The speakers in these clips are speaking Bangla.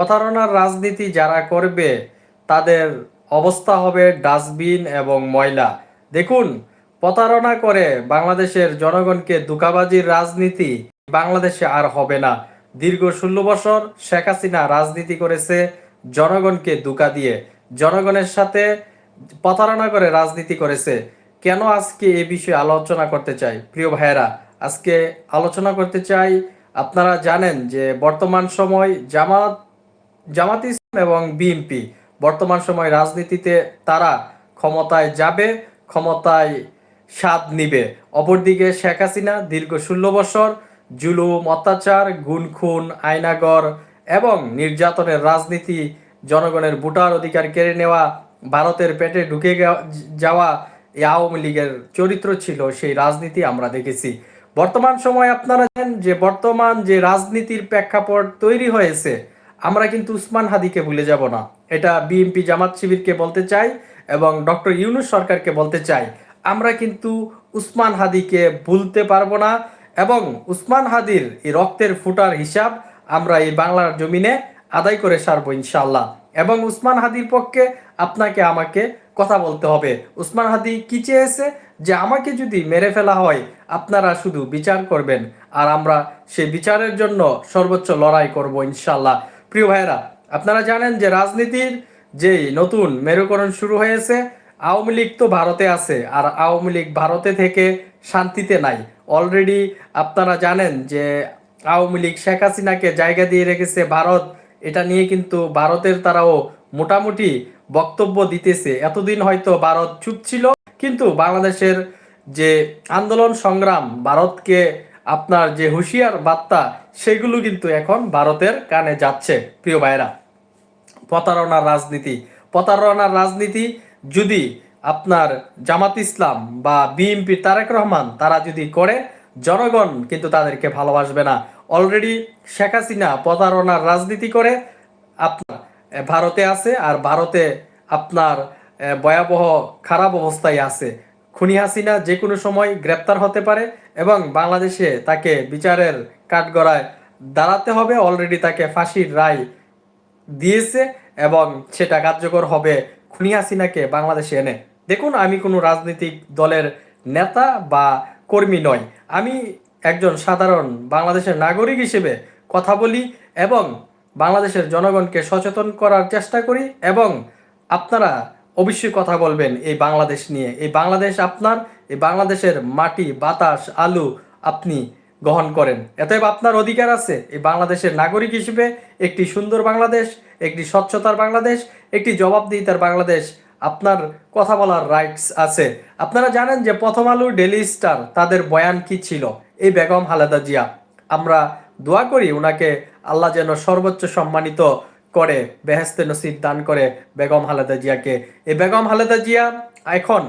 প্রতারণার রাজনীতি যারা করবে, তাদের অবস্থা হবে ডাস্টবিন এবং ময়লা। দেখুন, প্রতারণা করে বাংলাদেশের জনগণকে দুকাবাজির রাজনীতি বাংলাদেশে আর হবে না। দীর্ঘ ষোলো বছর শেখ হাসিনা রাজনীতি করেছে জনগণকে দুকা দিয়ে। জনগণের সাথে প্রতারণা করে রাজনীতি করেছে। কেন আজকে এ বিষয়ে আলোচনা করতে চাই? প্রিয় ভাইয়েরা, আজকে আলোচনা করতে চাই, আপনারা জানেন যে বর্তমান সময় জামাত জামাত ইসলাম এবং বিএনপি। বর্তমান সময় রাজনীতিতে তারা ক্ষমতায় যাবে, ক্ষমতায় স্বাদ নিবে। অপরদিকে শেখ হাসিনা দীর্ঘ ষোলো বছর জুলুম, অত্যাচার গুণ খুন আয়নাগর এবং নির্যাতনের রাজনীতি জনগণের ভোটার অধিকার কেড়ে নেওয়া, ভারতের পেটে ঢুকে যাওয়া এই আওয়ামী লীগের চরিত্র ছিল সেই রাজনীতি আমরা দেখেছি। বর্তমান সময় আপনারা জানেন যে বর্তমান যে রাজনীতির প্রেক্ষাপট তৈরি হয়েছে আমরা কিন্তু উসমান হাদিকে ভুলে যাব না। এটা বিএনপি জামাত শিবিরকে বলতে চাই এবং ডক্টর ইউনুস সরকারকে বলতে চাই। আমরা কিন্তু উসমান হাদিকে ভুলতে পারব না এবং উসমান হাদির এই রক্তের ফুটার হিসাব আমরা এই বাংলার জমিনে আদায় করে সারবো ইনশাল্লাহ এবং উসমান হাদির পক্ষে আপনাকে আমাকে কথা বলতে হবে। উসমান হাদি কি চেয়েছে? যে আমাকে যদি মেরে ফেলা হয়, আপনারা শুধু বিচার করবেন। আর আমরা সেই বিচারের জন্য সর্বোচ্চ লড়াই করব ইনশাল্লাহ প্রিয় ভাইয়েরা, আপনারা জানেন যে রাজনীতির যে নতুন মেরুকরণ শুরু হয়েছে, আওয়ামী লীগ তো ভারতে আছে, আর আওয়ামী লীগ ভারতে থেকে শান্তিতে নাই। অলরেডি আপনারা জানেন যে আওয়ামী লীগ শেখ হাসিনাকে জায়গা দিয়ে রেখেছে ভারত, এটা নিয়ে কিন্তু ভারতের তারাও মোটামুটি বক্তব্য দিতেছে। এতদিন হয়তো ভারত চুপ ছিল, কিন্তু বাংলাদেশের যে আন্দোলন সংগ্রাম, ভারতকে আপনার যে হুঁশিয়ার বার্তা, সেগুলো কিন্তু এখন ভারতের কানে যাচ্ছে, প্রিয় ভাইরা প্রতারণার রাজনীতি প্রতারণার রাজনীতি যদি আপনার জামাত ইসলাম বা বিএনপি তারেক রহমান তারা যদি করে, জনগণ কিন্তু তাদেরকে ভালোবাসবে না। অলরেডি শেখ হাসিনা প্রতারণার রাজনীতি করে আপনার ভারতে আছে আর ভারতে আপনার ভয়াবহ, খারাপ অবস্থায় আছে। খুনি হাসিনা যে কোনো সময় গ্রেপ্তার হতে পারে এবং বাংলাদেশে তাকে বিচারের কাঠগড়ায় দাঁড়াতে হবে। অলরেডি তাকে ফাঁসির রায় দিয়েছে এবং সেটা কার্যকর হবে খুনি হাসিনাকে বাংলাদেশে এনে। দেখুন, আমি কোনো রাজনৈতিক দলের নেতা বা কর্মী নয় আমি একজন সাধারণ বাংলাদেশের নাগরিক হিসেবে কথা বলি এবং বাংলাদেশের জনগণকে সচেতন করার চেষ্টা করি এবং আপনারা অবশ্যই কথা বলবেন এই বাংলাদেশ নিয়ে। এই বাংলাদেশ আপনার, এই বাংলাদেশের মাটি, বাতাস, আলু আপনি গ্রহণ করেন। এতএব আপনার অধিকার আছে এই বাংলাদেশের নাগরিক হিসেবে একটি সুন্দর বাংলাদেশ, একটি স্বচ্ছতার বাংলাদেশ, একটি জবাবদিহিতার বাংলাদেশ। আপনার কথা বলার রাইটস আছে। আপনারা জানেন যে প্রথম আলু ডেলি স্টার তাদের বয়ান কি ছিল? এই বেগম হালেদা জিয়া। আমরা দোয়া করি ওনাকে আল্লাহ যেন সর্বোচ্চ সম্মানিত করে বেহেস্তে নসিব দান করে বেগম হালেদা জিয়াকে। এই বেগম হালেদা জিয়া এখন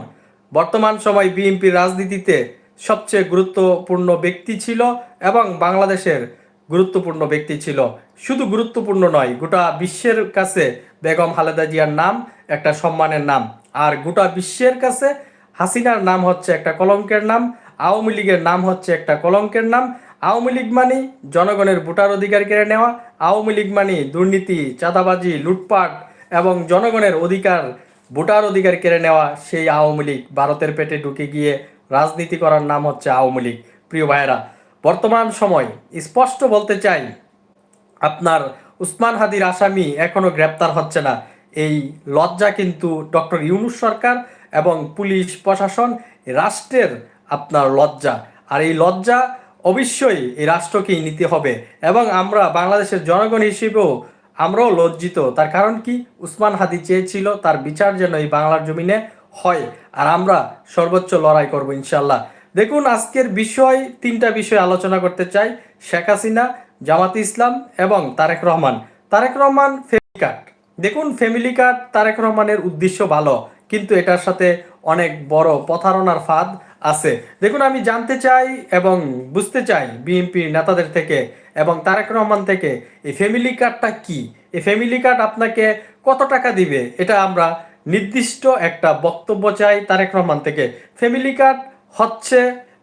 বর্তমান সময় বিএনপির রাজনীতিতে সবচেয়ে গুরুত্বপূর্ণ ব্যক্তি ছিল এবং বাংলাদেশের গুরুত্বপূর্ণ ব্যক্তি ছিল। শুধু গুরুত্বপূর্ণ নয়, গোটা বিশ্বের কাছে বেগম হালেদা জিয়ার নাম একটা সম্মানের নাম। আর গোটা বিশ্বের কাছে হাসিনার নাম হচ্ছে একটা কলঙ্কের নাম, আওয়ামী লীগের নাম হচ্ছে একটা কলঙ্কের নাম আওয়ামী লীগ মানে জনগণের ভোটার অধিকার কেড়ে নেওয়া, আওয়ামী লীগ মানে দুর্নীতি, চাঁদাবাজি, লুটপাট এবং জনগণের অধিকার, ভোটার অধিকার কেড়ে নেওয়া, সেই আওয়ামী লীগ ভারতের পেটে ঢুকে গিয়ে রাজনীতি করার নাম হচ্ছে আওয়ামী লীগ। প্রিয় ভাইয়েরা, বর্তমান সময় স্পষ্ট বলতে চাই, আপনার উসমান হাদির আসামি এখনও গ্রেপ্তার হচ্ছে না। এই লজ্জা কিন্তু ডক্টর ইউনুস সরকার এবং পুলিশ প্রশাসন, রাষ্ট্রের আপনার লজ্জা। আর এই লজ্জা অবশ্যই এই রাষ্ট্রকেই নিতে হবে এবং আমরা বাংলাদেশের জনগণ হিসেবেও আমরাও লজ্জিত। তার কারণ কি? উসমান হাদি চেয়েছিল তার বিচার যেন এই বাংলার জমিনে হয় আর আমরা সর্বোচ্চ লড়াই করব ইনশাল্লাহ দেখুন, আজকের বিষয়, তিনটা বিষয় আলোচনা করতে চাই। শেখ হাসিনা, জামাত ইসলাম এবং তারেক রহমান। তারেক রহমান ফ্যামিলি কার্ড দেখুন ফ্যামিলি কার্ড তারেক রহমানের উদ্দেশ্য ভালো, কিন্তু এটার সাথে অনেক বড় প্রতারণার ফাঁদ। আছে। দেখুন, আমি জানতে চাই এবং বুঝতে চাই বিএনপির নেতাদের থেকে এবং তারেক রহমান থেকে, এই ফ্যামিলি কার্ডটা কি? এই ফ্যামিলি কার্ড আপনাকে কত টাকা দিবে? এটা আমরা নির্দিষ্ট একটা বক্তব্য চাই তারেক রহমান থেকে। ফ্যামিলি কার্ড হচ্ছে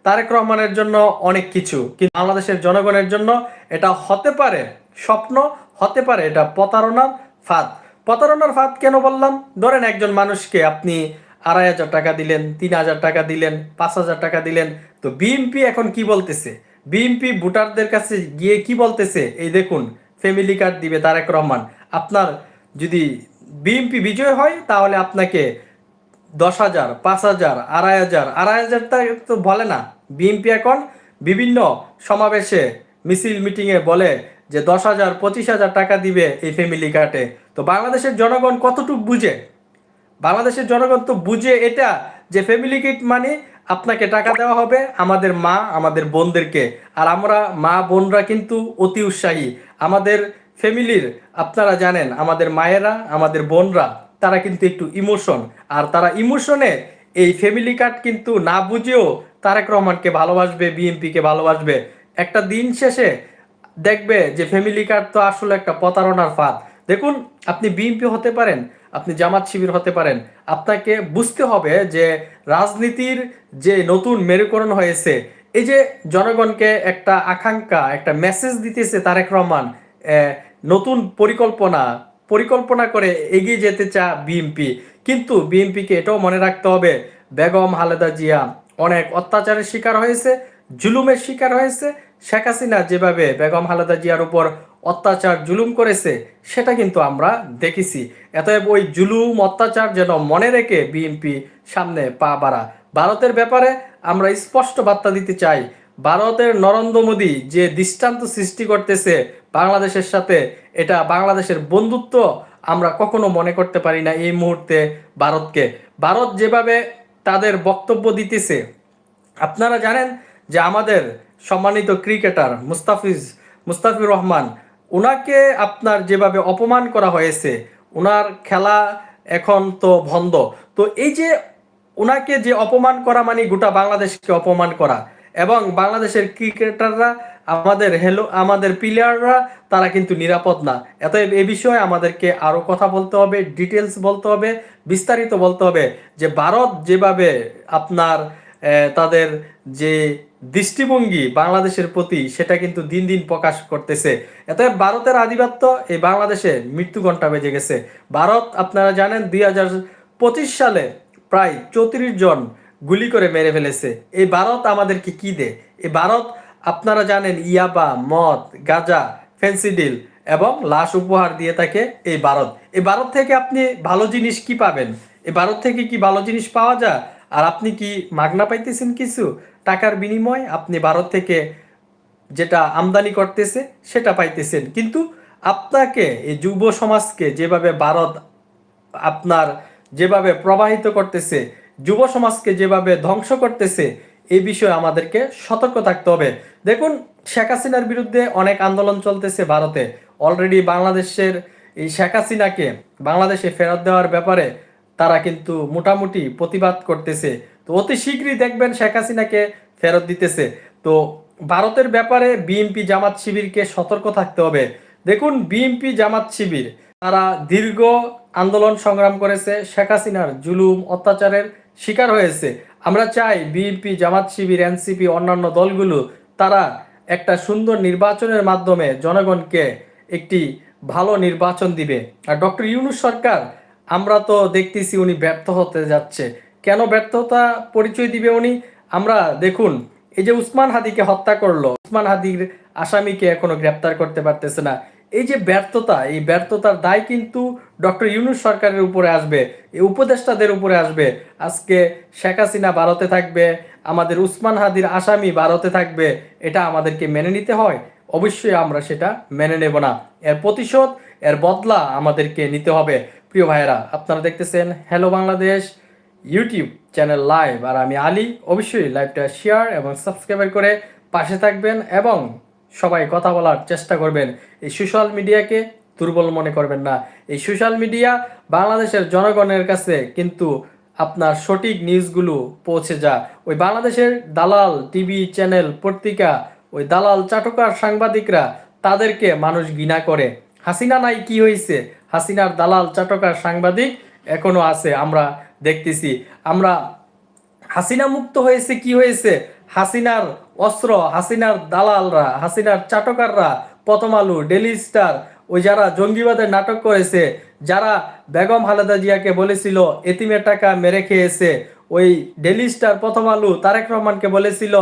তারেক রহমানের জন্য অনেক কিছু, কিন্তু বাংলাদেশের জনগণের জন্য এটা হতে পারে স্বপ্ন, হতে পারে এটা প্রতারণার ফাঁদ। প্রতারণার ফাঁদ কেন বললাম? ধরেন একজন মানুষকে আপনি আড়াই হাজার টাকা দিলেন, তিন হাজার টাকা দিলেন, পাঁচ হাজার টাকা দিলেন। তো বিএমপি এখন কি বলতেছে? বিএমপি ভোটারদের কাছে গিয়ে কি বলতেছে? এই দেখুন ফ্যামিলি কার্ড দিবে তারেক রহমান। আপনার যদি বিএমপি বিজয় হয়, তাহলে আপনাকে দশ হাজার, পাঁচ হাজার, আড়াই হাজার আড়াই হাজার তো বলে না। বিএনপি এখন বিভিন্ন সমাবেশে মিছিল, মিটিংয়ে বলে যে দশ হাজার, পঁচিশ হাজার টাকা দিবে এই ফ্যামিলি কার্ডে তো বাংলাদেশের জনগণ কতটুকু বুঝে? বাংলাদেশের জনগণ তো বুঝে এটা যে ফ্যামিলি কিট মানে আপনাকে টাকা দেওয়া হবে আমাদের মা, আমাদের বোনদেরকে। আর আমরা মা বোনরা কিন্তু অতি উৎসাহী। আমাদের ফ্যামিলির, আপনারা জানেন, আমাদের মায়েরা, আমাদের বোনরা, তারা কিন্তু একটু ইমোশন। আর তারা ইমোশনে এই ফ্যামিলি কার্ড কিন্তু না বুঝেও তারেক রহমানকে ভালোবাসবে, বিএনপিকে ভালোবাসবে। একটা দিন শেষে দেখবে যে ফ্যামিলি কার্ড তো আসলে একটা প্রতারণার ফাঁদ। দেখুন, আপনি বিএনপি হতে পারেন আপনি জামাত শিবির হতে পারেন। আপনাকে বুঝতে হবে যে রাজনীতির যে নতুন মেরুকরণ হয়েছে, এই যে জনগণকে একটা আকাঙ্ক্ষা, একটা মেসেজ দিতেছে তারেক রহমান নতুন পরিকল্পনা পরিকল্পনা করে এগিয়ে যেতে চা বিএনপি। কিন্তু বিএনপিকে এটাও মনে রাখতে হবে, বেগম খালেদা জিয়া অনেক অত্যাচারের শিকার হয়েছে, জুলুমের শিকার হয়েছে। শেখ হাসিনা যেভাবে বেগম খালেদা জিয়ার উপর অত্যাচার জুলুম করেছে, সেটা কিন্তু আমরা দেখেছি। এতএব ওই জুলুম, অত্যাচার যেন মনে রেখে বিএনপি সামনে পা বাড়া ভারতের ব্যাপারে আমরা স্পষ্ট বার্তা দিতে চাই। ভারতের নরেন্দ্র মোদী যে দৃষ্টান্ত সৃষ্টি করতেছে বাংলাদেশের সাথে, এটা বাংলাদেশের বন্ধুত্ব আমরা কখনো মনে করতে পারি না এই মুহূর্তে ভারতকে। ভারত যেভাবে তাদের বক্তব্য দিতেছে, আপনারা জানেন যে আমাদের সম্মানিত ক্রিকেটার মুস্তাফিজ, মুস্তাফির রহমান ওনাকে আপনার যেভাবে অপমান করা হয়েছে ওনার খেলা এখন তো বন্ধ। তো এই যে ওনাকে যে অপমান করা মানে গোটা বাংলাদেশকে অপমান করা এবং বাংলাদেশের ক্রিকেটাররা, আমাদের হেলো আমাদের প্লেয়াররা তারা কিন্তু নিরাপদ না। এতএব এ বিষয়ে আমাদেরকে আরও কথা বলতে হবে ডিটেলস বলতে হবে, বিস্তারিত বলতে হবে যে ভারত যেভাবে আপনার তাদের যে দৃষ্টিভঙ্গি বাংলাদেশের প্রতি সেটা কিন্তু দিন দিন প্রকাশ করতেছে। এতে ভারতের আধিপত্য এই বাংলাদেশে মৃত্যু ঘণ্টা বেজে গেছে। ভারত, আপনারা জানেন, দুই পঁচিশ সালে প্রায় চৌত্রিশ জন গুলি করে মেরে ফেলেছে। এই ভারত আমাদেরকে কি দেয়? এই ভারত, আপনারা জানেন, ইয়াবা, মদ, গাঁজা ফেন্সিডিল এবং লাশ উপহার দিয়ে থাকে এই ভারত। এই ভারত থেকে আপনি ভালো জিনিস কি পাবেন? এই ভারত থেকে কি ভালো জিনিস পাওয়া যায়? আর আপনি কি মাগনা পাইতেছেন কিছু? টাকার বিনিময় আপনি ভারত থেকে যেটা আমদানি করতেছে, সেটা পাইতেছেন। কিন্তু আপনাকে, এই যুব সমাজকে যেভাবে ভারত আপনার যেভাবে প্রবাহিত করতেছে, যুব সমাজকে যেভাবে ধ্বংস করতেছে এই বিষয়ে আমাদেরকে সতর্ক থাকতে হবে। দেখুন, শেখ হাসিনার বিরুদ্ধে অনেক আন্দোলন চলতেছে ভারতে। অলরেডি বাংলাদেশের এই শেখ হাসিনাকে বাংলাদেশে ফেরত দেওয়ার ব্যাপারে তারা কিন্তু মোটামুটি প্রতিবাদ করতেছে। তো অতি শীঘ্রই দেখবেন শেখ হাসিনাকে ফেরত দিতেছে। তো ভারতের ব্যাপারে বিএনপি জামাত শিবিরকে সতর্ক থাকতে হবে। দেখুন বিএনপি জামাত শিবির, তারা দীর্ঘ আন্দোলন সংগ্রাম করেছে, শেখ হাসিনার জুলুম, অত্যাচারের শিকার হয়েছে। আমরা চাই বিএনপি জামাত শিবির এনসিপি অন্যান্য দলগুলো, তারা একটা সুন্দর নির্বাচনের মাধ্যমে জনগণকে একটি ভালো নির্বাচন দিবে। আর ডক্টর ইউনুস সরকার, আমরা তো দেখতেছি উনি ব্যর্থ হতে যাচ্ছে। কেন ব্যর্থতা পরিচয় দিবে উনি? আমরা দেখুন, এই যে উসমান হাদিকে হত্যা করল, উসমান হাদির আসামিকে এখনও গ্রেপ্তার করতে পারতেছে না। এই যে ব্যর্থতা, এই ব্যর্থতার দায় কিন্তু ডক্টর ইউনুস সরকারের উপরে আসবে, এই উপদেষ্টাদের উপরে আসবে। আজকে শেখ হাসিনা ভারতে থাকবে, আমাদের উসমান হাদির আসামি ভারতে থাকবে, এটা আমাদেরকে মেনে নিতে হয়। অবশ্যই আমরা সেটা মেনে নেব না। এর প্রতিশোধ, এর বদলা আমাদেরকে নিতে হবে। প্রিয় ভাইয়েরা, আপনারা দেখতেছেন hello Bangladesh YouTube channel live আর আমি আলী। অবশ্যই লাইভটা শেয়ার এবং সাবস্ক্রাইব করে পাশে থাকবেন এবং সবাই কথা বলার চেষ্টা করবেন। এই সোশ্যাল মিডিয়াকে দুর্বল মনে করবেন না। এই সোশ্যাল মিডিয়া বাংলাদেশের জনগণের কাছে কিন্তু আপনার সঠিক নিউজগুলো পৌঁছে যা। ওই বাংলাদেশের দালাল টিভি চ্যানেল পত্রিকা, ওই দালাল চাটকার সাংবাদিকরা তাদেরকে মানুষ ঘৃণা করে। হাসিনা নাই কি হয়েছে হাসিনার দালাল চাটকার সাংবাদিক এখনও আছে। আমরা দেখতেছি। আমরা হাসিনা মুক্ত হয়েছে কি হয়েছে? হাসিনার অস্ত্র, হাসিনার দালালরা, হাসিনার চাটকাররা, প্রথম আলু ডেলি স্টার, ওই যারা জঙ্গিবাদের নাটক করেছে, যারা বেগম খালেদা জিয়াকে বলেছিল, এতিমের টাকা মেরে খেয়েছে, ওই ডেলি স্টার প্রথম আলু তারেক রহমানকে বলেছিল,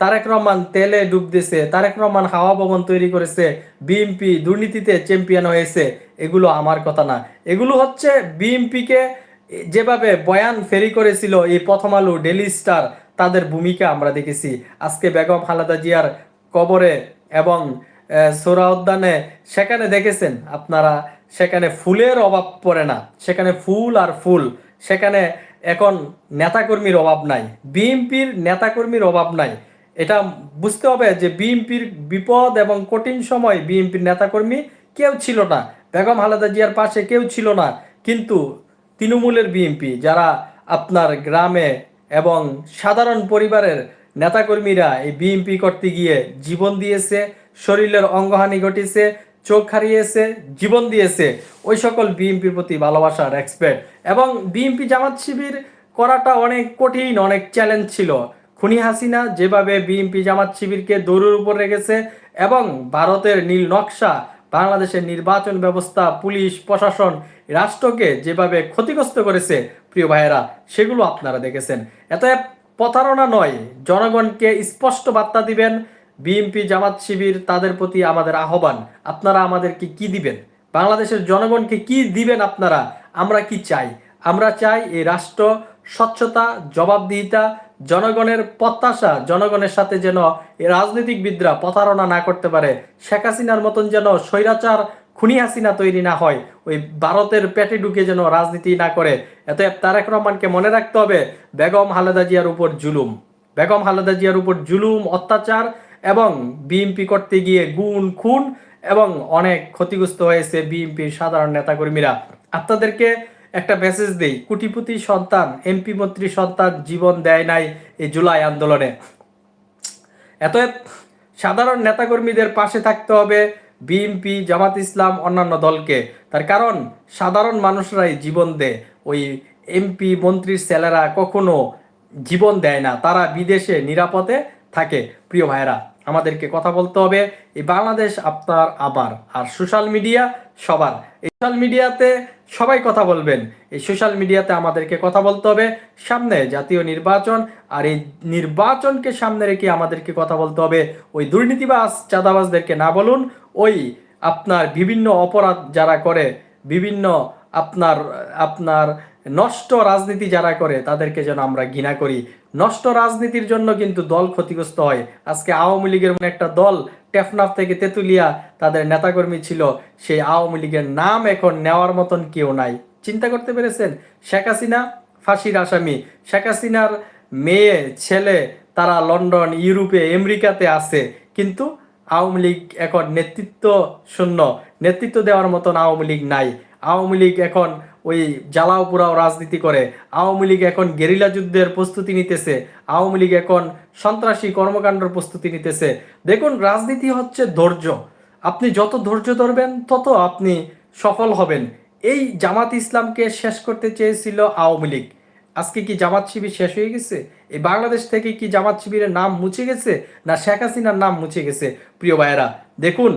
তারেক রহমান তেলে ডুব দিছে তারেক রহমান হাওয়া ভবন তৈরি করেছে বিএমপি দুর্নীতিতে চ্যাম্পিয়ন হয়েছে, এগুলো আমার কথা না। এগুলো হচ্ছে বিএমপিকে যেভাবে বয়ান ফেরি করেছিল এই প্রথম আলু ডেলি স্টার, তাদের ভূমিকা আমরা দেখেছি। আজকে বেগম খালেদা জিয়ার কবরে এবং সোরা উদ্যানে সেখানে দেখেছেন আপনারা, সেখানে ফুলের অভাব পড়ে না। সেখানে ফুল আর ফুল। সেখানে এখন নেতাকর্মীর অভাব নাই। বিএনপির নেতাকর্মীর অভাব নাই। এটা বুঝতে হবে যে বিএনপির বিপদ এবং কঠিন সময় বিএনপির নেতাকর্মী কেউ ছিল না। বেগম খালেদা জিয়ার পাশে কেউ ছিল না। কিন্তু তৃণমূলের বিএনপি যারা আপনার গ্রামে এবং সাধারণ পরিবারের নেতাকর্মীরা এই বিএনপি করতে গিয়ে জীবন দিয়েছে, শরীরের অঙ্গহানি ঘটিয়েছে, চোখ হারিয়েছে জীবন দিয়েছে, ওই সকল বিএনপির প্রতি ভালোবাসা রেসপেক্ট এবং বিএনপি জামাত শিবির করাটা অনেক কঠিন, অনেক চ্যালেঞ্জ ছিল। খুনি হাসিনা যেভাবে বিএনপি জামাত শিবিরকে দৌড়ের উপর রেখেছে এবং ভারতের নীল নকশা, বাংলাদেশের নির্বাচন ব্যবস্থা, পুলিশ, প্রশাসন রাষ্ট্রকে যেভাবে ক্ষতিগ্রস্ত করেছে, প্রিয় ভাইয়েরা, সেগুলো আপনারা দেখেছেন। এত প্রতারণা নয়, জনগণকে স্পষ্ট বার্তা দিবেন, বিএনপি জামাত শিবির তাদের প্রতি আমাদের আহ্বান। আপনারা আমাদেরকে কি দিবেন? বাংলাদেশের জনগণকে কি দিবেন আপনারা? আমরা কি চাই? আমরা চাই এই রাষ্ট্র স্বচ্ছতা, জবাবদিহিতা, জনগণের প্রত্যাশা, জনগণের সাথে যেন রাজনীতিকবিদরা প্রতারণা না করতে পারে। শেখ হাসিনার মতন যেন স্বৈরাচার খুনি হাসিনা তৈরি না হয়, ওই ভারতের পেটে ঢুকে যেন রাজনীতি না করে। এত তারেক রহমানকে মনে রাখতে হবে, বেগম খালেদা জিয়ার উপর জুলুম। বেগম খালেদা জিয়ার উপর জুলুম, অত্যাচার এবং বিএমপি করতে গিয়ে গুণ, খুন এবং অনেক ক্ষতিগ্রস্ত হয়েছে বিএনপির সাধারণ নেতাকর্মীরা। আপনাদেরকে একটা মেসেজ দেই, কুটিপুতি সন্তান, এমপি মন্ত্রী সন্তান জীবন দেয় নাই এই জুলাই আন্দোলনে। এতএব সাধারণ নেতাকর্মীদের পাশে থাকতে হবে বিএনপি, জামাত ইসলাম, অন্যান্য দলকে। তার কারণ, সাধারণ মানুষরাই জীবন দেয়। ওই এমপি, মন্ত্রীর ছেলেরা কখনো জীবন দেয় না। তারা বিদেশে নিরাপদে থাকে। প্রিয় ভাইরা আমাদেরকে কথা বলতে হবে, এই বাংলাদেশ আপনার আবার। আর সোশ্যাল মিডিয়া সবার। এই সোশ্যাল মিডিয়াতে সবাই কথা বলবেন। এই সোশ্যাল মিডিয়াতে আমাদেরকে কথা বলতে হবে, সামনে জাতীয় নির্বাচন। আর এই নির্বাচনকে সামনে রেখে আমাদেরকে কথা বলতে হবে। ওই দুর্নীতিবাজ, চাঁদাবাজদেরকে না বলুন ওই আপনার বিভিন্ন অপরাধ যারা করে, বিভিন্ন আপনার আপনার নষ্ট রাজনীতি যারা করে, তাদেরকে যেন আমরা ঘৃণা করি। নষ্ট রাজনীতির জন্য কিন্তু দল ক্ষতিগ্রস্ত হয়। আজকে আওয়ামী লীগের একটা দল, টেফনাফ থেকে তেতুলিয়া, তাদের নেতাকর্মী ছিল। সেই আওয়ামী লীগের নাম এখন নেওয়ার মতন কেউ নাই। চিন্তা করতে পেরেছেন? শেখ হাসিনা, ফাঁসির আসামি। শেখ হাসিনার মেয়ে, ছেলে, তারা লন্ডন, ইউরোপে, আমেরিকাতে আছে। কিন্তু আওয়ামী লীগ এখন নেতৃত্ব শূন্য। নেতৃত্ব দেওয়ার মতন আওয়ামী লীগ নাই। আওয়ামী লীগ এখন ওই জ্বালাও পোড়াও রাজনীতি করে। আওয়ামী লীগ এখন গেরিলা যুদ্ধের প্রস্তুতি নিতেছে। আওয়ামী লীগ এখন সন্ত্রাসী কর্মকাণ্ডের প্রস্তুতি নিতেছে। দেখুন, রাজনীতি হচ্ছে ধৈর্য। আপনি যত ধৈর্য ধরবেন, তত আপনি সফল হবেন। এই জামাত ইসলামকে শেষ করতে চেয়েছিল আওয়ামী লীগ। আজকে কি জামাত শিবির শেষ হয়ে গেছে? এই বাংলাদেশ থেকে কি জামাত শিবিরের নাম মুছে গেছে? না শেখ হাসিনার নাম মুছে গেছে? প্রিয় ভাইয়েরা, দেখুন,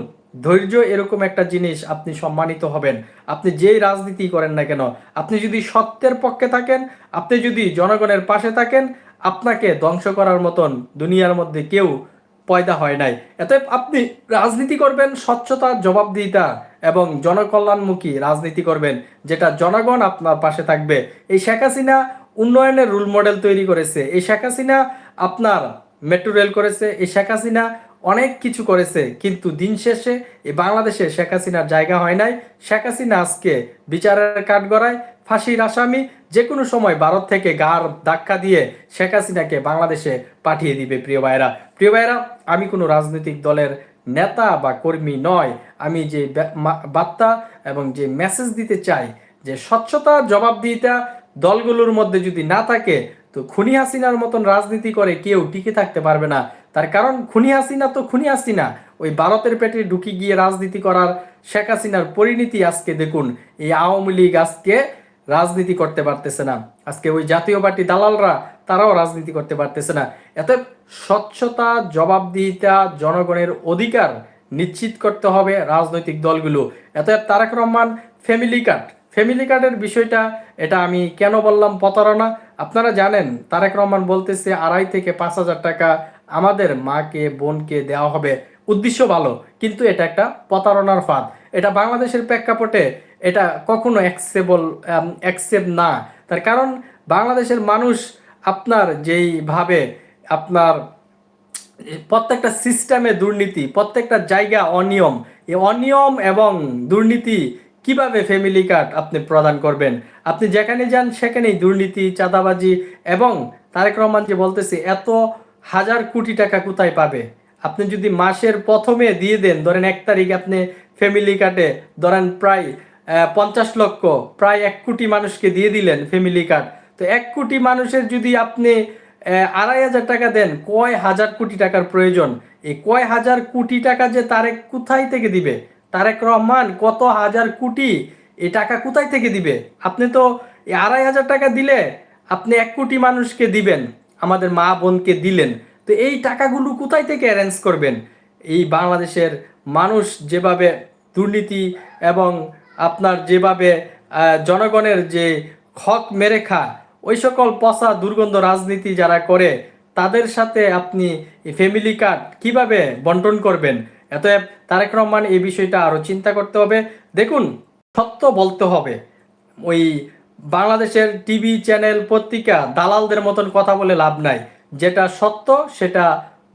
ধৈর্য এরকম একটা জিনিস আপনি সম্মানিত হবেন। আপনি যেই রাজনীতি করেন না কেন, আপনি যদি সত্যের পক্ষে থাকেন, আপনি যদি জনগণের পাশে থাকেন, আপনাকে ধ্বংস করার মতন দুনিয়ার মধ্যে কেউ পয়দা হয় নাই। এতএব আপনি রাজনীতি করবেন, স্বচ্ছতা, জবাবদিহিতা এবং জনকল্যাণমুখী রাজনীতি করবেন, যেটা জনগণ আপনার পাশে থাকবে। এই শেখ হাসিনা উন্নয়নের রুল মডেল তৈরি করেছে। এই শেখ হাসিনা আপনার মেট্রো রেল করেছে, এই শেখ হাসিনা অনেক কিছু করেছে, কিন্তু দিন শেষে এই বাংলাদেশে শেখ হাসিনার জায়গা হয় নাই। শেখ হাসিনা আজকে বিচারের কাঠগড়ায় ফাঁসির আসামি যে কোনো সময় ভারত থেকে গার ধাক্কা দিয়ে শেখ হাসিনাকে বাংলাদেশে পাঠিয়ে দিবে, প্রিয় ভাইরা প্রিয় ভাইরা আমি কোনো রাজনৈতিক দলের নেতা বা কর্মী নয়। আমি যে বার্তা এবং যে মেসেজ দিতে চাই, যে স্বচ্ছতা, জবাবদিহিতা দলগুলোর মধ্যে যদি না থাকে, তো খুনি হাসিনার মতন রাজনীতি করে কেউ টিকে থাকতে পারবে না। তার কারণ, খুনি হাসিনা তো খুনি হাসিনা। ওই ভারতের পেটে ঢুকে গিয়ে রাজনীতি করার শেখ হাসিনার পরিণতি আজকে দেখুন। এই আওয়ামী লীগ আজকে রাজনীতি করতে পারতেছে না। আজকে ওই জাতীয় পার্টি দালালরা, তারাও রাজনীতি করতে পারতেছে না। এত স্বচ্ছতা, জবাবদিহিতা, জনগণের অধিকার নিশ্চিত করতে হবে রাজনৈতিক দলগুলো। এত Tarique Rahman, family card. Family কার্ডের বিষয়টা, এটা আমি কেন বললাম প্রতারণা? আপনারা জানেন, তারেক রহমান বলতেছে আড়াই থেকে পাঁচ হাজার টাকা আমাদের মাকে, বোনকে দেওয়া হবে। উদ্দেশ্য ভালো, কিন্তু এটা একটা প্রতারণার ফাঁদ। এটা বাংলাদেশের প্রেক্ষাপটে এটা কখনো অ্যাকসেবল অ্যাকসেপ্ট না। তার কারণ, বাংলাদেশের মানুষ আপনার যেইভাবে আপনার প্রত্যেকটা সিস্টেমে দুর্নীতি, প্রত্যেকটা জায়গা অনিয়ম। এই অনিয়ম এবং দুর্নীতি কীভাবে ফ্যামিলি কার্ড আপনি প্রদান করবেন? আপনি যেখানে যান, সেখানেই দুর্নীতি, চাঁদাবাজি এবং তারেক রহমান যে বলতেছে, এত হাজার কোটি টাকা কোথায় পাবে? আপনি যদি মাসের প্রথমে দিয়ে দেন, ধরেন এক তারিখ আপনি ফ্যামিলি কার্ডে ধরেন প্রায় পঞ্চাশ লক্ষ, প্রায় এক কোটি মানুষকে দিয়ে দিলেন ফ্যামিলি কার্ড তো এক কোটি মানুষের যদি আপনি আড়াই হাজার টাকা দেন, কয় হাজার কোটি টাকার প্রয়োজন? এই কয় হাজার কোটি টাকা যে তারেক কোথায় থেকে দিবে? তারেক রহমান কত হাজার কোটি, এ টাকা কোথায় থেকে দিবে? আপনি তো আড়াই হাজার টাকা দিলে আপনি এক কোটি মানুষকে দিবেন, আমাদের মা বোনকে দিলেন। তো এই টাকাগুলো কোথায় থেকে অ্যারেঞ্জ করবেন? এই বাংলাদেশের মানুষ যেভাবে দুর্নীতি এবং আপনার যেভাবে জনগণের যে হক মেরে খা ওই সকল পচা দুর্গন্ধ রাজনীতি যারা করে, তাদের সাথে আপনি ফ্যামিলি কার্ড কীভাবে বন্টন করবেন? এতএব তারেক রহমান এই বিষয়টা আরও চিন্তা করতে হবে। দেখুন, সত্য বলতে হবে। ওই বাংলাদেশের টিভি চ্যানেল পত্রিকা দালালদের মতন কথা বলে লাভ নাই। যেটা সত্য, সেটা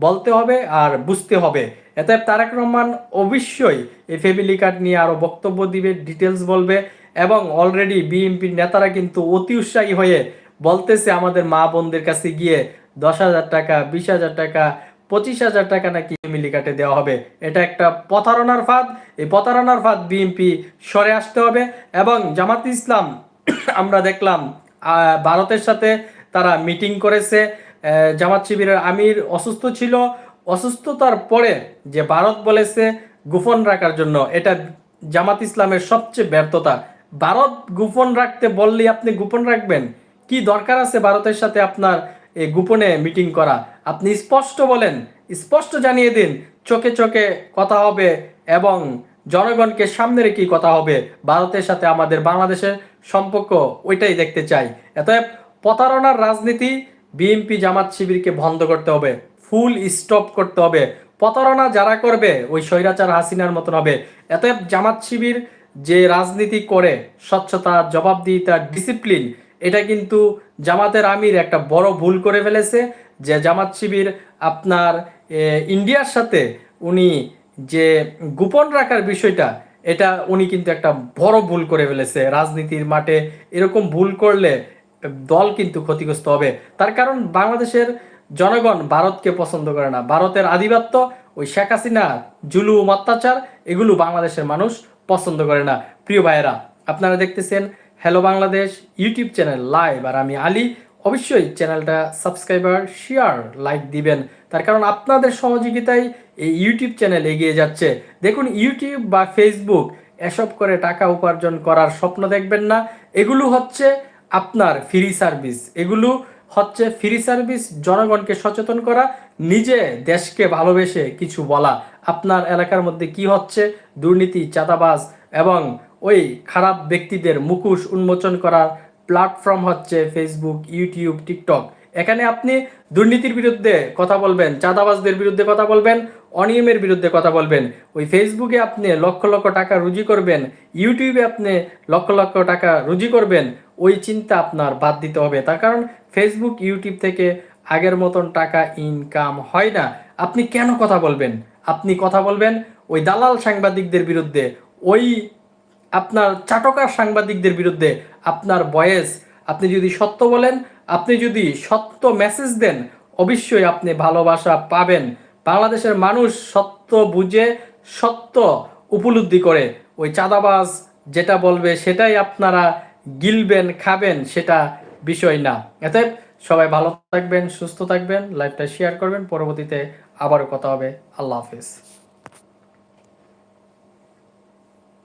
বলতে হবে আর বুঝতে হবে। এতে তারেক রহমান অবশ্যই এই ফ্যামিলি কার্ড নিয়ে আরও বক্তব্য দিবে ডিটেলস বলবে এবং অলরেডি বিএনপির নেতারা কিন্তু অতি উৎসাহী হয়ে বলতেছে আমাদের মা বোনদের কাছে গিয়ে দশ হাজার টাকা, বিশ হাজার টাকা পঁচিশ হাজার টাকা নাকি ফ্যামিলি কার্ডে দেওয়া হবে। এটা একটা প্রতারণার ফাঁদ। এই প্রতারণার ফাঁদ বিএনপি সরে আসতে হবে এবং জামাত ইসলাম, আমরা দেখলাম ভারতের সাথে তারা মিটিং করেছে। জামাত শিবিরের আমির অসুস্থ ছিল। অসুস্থতার পরে যে ভারত বলেছে গোপন রাখার জন্য, এটা জামাত ইসলামের সবচেয়ে ব্যর্থতা। ভারত গোপন রাখতে বললে আপনি গোপন রাখবেন। কি দরকার আছে ভারতের সাথে আপনার এই গোপনে মিটিং করা। আপনি স্পষ্ট বলেন, স্পষ্ট জানিয়ে দিন, চোখে চোখে কথা হবে এবং জনগণকে সামনে রেখেই কথা হবে। ভারতের সাথে আমাদের বাংলাদেশের সম্পর্ক, ওইটাই দেখতে চাই। এতএব প্রতারণার রাজনীতি বিএনপি জামাত শিবিরকে বন্ধ করতে হবে, ফুল স্টপ করতে হবে। প্রতারণা যারা করবে, ওই স্বৈরাচার হাসিনার মতন হবে। এতএব জামাত শিবির যে রাজনীতি করে, স্বচ্ছতা, জবাবদিহিতা ডিসিপ্লিন এটা কিন্তু জামাতের আমির একটা বড় ভুল করে ফেলেছে যে জামাত শিবির আপনার ইন্ডিয়ার সাথে উনি যে গোপন রাখার বিষয়টা, এটা উনি কিন্তু একটা বড় ভুল করে ফেলেছে। রাজনীতির মাঠে এরকম ভুল করলে দল কিন্তু ক্ষতিগ্রস্ত হবে। তার কারণ বাংলাদেশের জনগণ ভারতকে পছন্দ করে না। ভারতের আধিপত্য, ওই শেখ হাসিনা, জুলুম, অত্যাচার, এগুলো বাংলাদেশের মানুষ পছন্দ করে না। প্রিয় ভাইয়েরা, আপনারা দেখতেছেন hello Bangladesh YouTube channel live আর আমি আলী। অবশ্যই চ্যানেলটা সাবস্ক্রাইবার শেয়ার লাইক দিবেন। তার কারণ আপনাদের সহযোগিতায় এই ইউটিউব চ্যানেল এগিয়ে যাচ্ছে। দেখুন ইউটিউব বা ফেসবুক এসব করে টাকা উপার্জন করার স্বপ্ন দেখবেন না। এগুলো হচ্ছে আপনার ফ্রি সার্ভিস এগুলো হচ্ছে ফ্রি সার্ভিস জনগণকে সচেতন করা, নিজে দেশকে ভালোবেসে কিছু বলা। আপনার এলাকার মধ্যে কি হচ্ছে? দুর্নীতি, চাঁদাবাজ এবং ওই খারাপ ব্যক্তিদের মুখোশ উন্মোচন করার প্ল্যাটফর্ম হচ্ছে ফেসবুক ইউটিউব টিকটক এখানে আপনি দুর্নীতির বিরুদ্ধে কথা বলবেন, চাঁদাবাজদের বিরুদ্ধে কথা বলবেন, অনিয়মের বিরুদ্ধে কথা বলবেন। ওই ফেসবুকে আপনি লক্ষ লক্ষ টাকা রুজি করবেন ইউটিউবে আপনি লক্ষ লক্ষ টাকা রুজি করবেন, ওই চিন্তা আপনার বাদ দিতে হবে। তার কারণ ফেসবুক ইউটিউব থেকে আগের মতন টাকা ইনকাম হয় না। আপনি কেন কথা বলবেন? আপনি কথা বলবেন ওই দালাল সাংবাদিকদের বিরুদ্ধে, ওই আপনার চাটকার সাংবাদিকদের বিরুদ্ধে আপনার বয়েস, আপনি যদি সত্য বলেন, আপনি যদি সত্য মেসেজ দেন, অবশ্যই আপনি ভালোবাসা পাবেন। বাংলাদেশের মানুষ সত্য বুঝে, সত্য উপলব্ধি করে। ওই চাঁদাবাজ যেটা বলবে সেটাই আপনারা গিলবেন, খাবেন, সেটা বিষয় না। এতে সবাই ভালো থাকবেন, সুস্থ থাকবেন লাইভটা শেয়ার করবেন। পরবর্তীতে আবারও কথা হবে। আল্লাহ হাফিজ।